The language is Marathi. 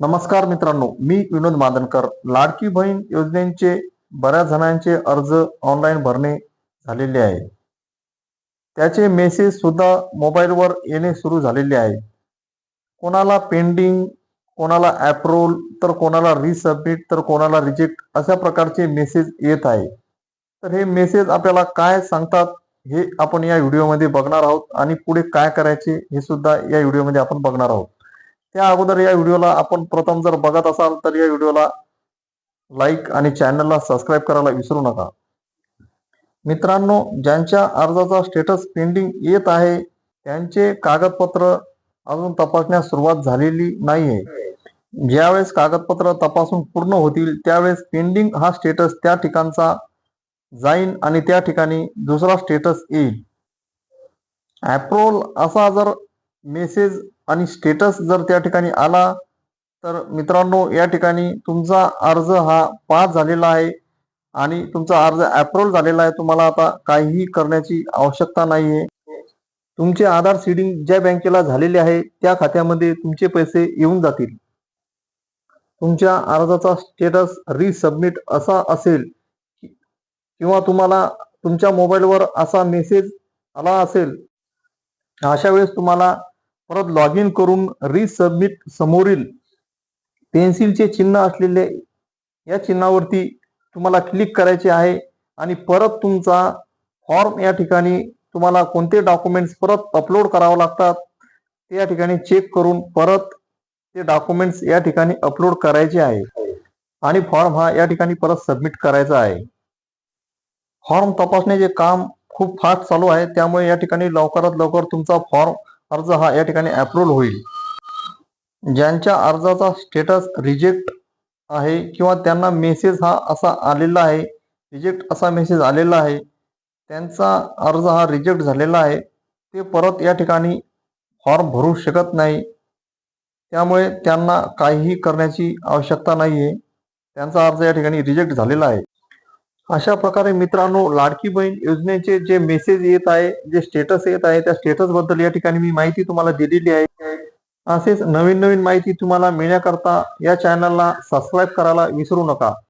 नमस्कार मित्रांनो मी विनोद मादनकर लाडकी बहीण योजनेचे बऱ्याच जणांचे अर्ज ऑनलाईन भरणे झालेले आहे. त्याचे मेसेज सुद्धा मोबाईलवर येणे सुरू झालेले आहे. कोणाला पेंडिंग कोणाला ॲप्रोल तर कोणाला रिसबमिट तर कोणाला रिजेक्ट अशा प्रकारचे मेसेज येत आहे. तर हे मेसेज आपल्याला काय सांगतात हे आपण या व्हिडिओमध्ये बघणार आहोत आणि पुढे काय करायचे हे सुद्धा या व्हिडिओमध्ये आपण बघणार आहोत. त्या अगोदर या व्हिडिओला आपण प्रथम जर बघत असाल तर या व्हिडिओला लाईक आणि चॅनलला सबस्क्राईब करायला विसरू नका. मित्रांनो ज्यांच्या अर्जाचा स्टेटस पेंडिंग येत आहे त्यांचे कागदपत्र अजून तपासण्यास सुरुवात झालेली नाहीये. ज्यावेळेस कागदपत्र तपासून पूर्ण होतील त्यावेळेस पेंडिंग हा स्टेटस त्या ठिकाणचा जाईन आणि त्या ठिकाणी दुसरा स्टेटस येईल. अप्रोल असा जर मेसेज आणि स्टेटस जर त्या ठिकाणी आला तर मित्रांनो या ठिकाणी तुमचा अर्ज हा पास झालेला आहे आणि तुमचा अर्ज अप्रूव्ह झालेला आहे. तुम्हाला आता काहीही करण्याची आवश्यकता नाहीये. तुमचे आधार सीडिंग ज्या बँकेला झालेले आहे त्या खात्यामध्ये तुमचे पैसे येऊन जातील. तुमच्या अर्जाचा स्टेटस रिसबमिट असा असेल किंवा तुम्हाला तुमच्या मोबाईलवर असा मेसेज आला असेल अशा वेळेस तुम्हाला परत लॉग इन करून रिसबमिट समोरील पेन्सिलचे चिन्ह असलेले या चिन्हावरती तुम्हाला क्लिक करायचे आहे आणि परत तुमचा फॉर्म या ठिकाणी तुम्हाला कोणते डॉक्युमेंट्स परत अपलोड करावं लागतात ते या ठिकाणी चेक करून परत ते डॉक्युमेंट्स या ठिकाणी अपलोड करायचे आहे. आणि फॉर्म हा या ठिकाणी परत सबमिट करायचा आहे. फॉर्म तपासण्याचे काम खूप फास्ट चालू आहे त्यामुळे या ठिकाणी लवकरात लवकर तुमचा फॉर्म अर्ज हा या ठिकाणी अप्रूव्ह होईल. ज्यांच्या अर्जाचा स्टेटस रिजेक्ट आहे किंवा त्यांना मेसेज हा असा आलेला आहे रिजेक्ट असा मेसेज आलेला आहे त्यांचा अर्ज हा रिजेक्ट झालेला आहे ते परत या ठिकाणी फॉर्म भरू शकत नाही. त्यामुळे त्यांना काहीही करण्याची आवश्यकता नाहीये. त्यांचा अर्ज या ठिकाणी रिजेक्ट झालेला आहे. अशा प्रकारे मित्रांनो लाडकी बहीण योजनेचे जे मेसेज येत आहे जे स्टेटस येत आहे त्या स्टेटसबद्दल या ठिकाणी मी माहिती तुम्हाला दिलेली आहे. असेच नवीन नवीन माहिती तुम्हाला मिळण्याकरता या चॅनलला सबस्क्राईब करायला विसरू नका.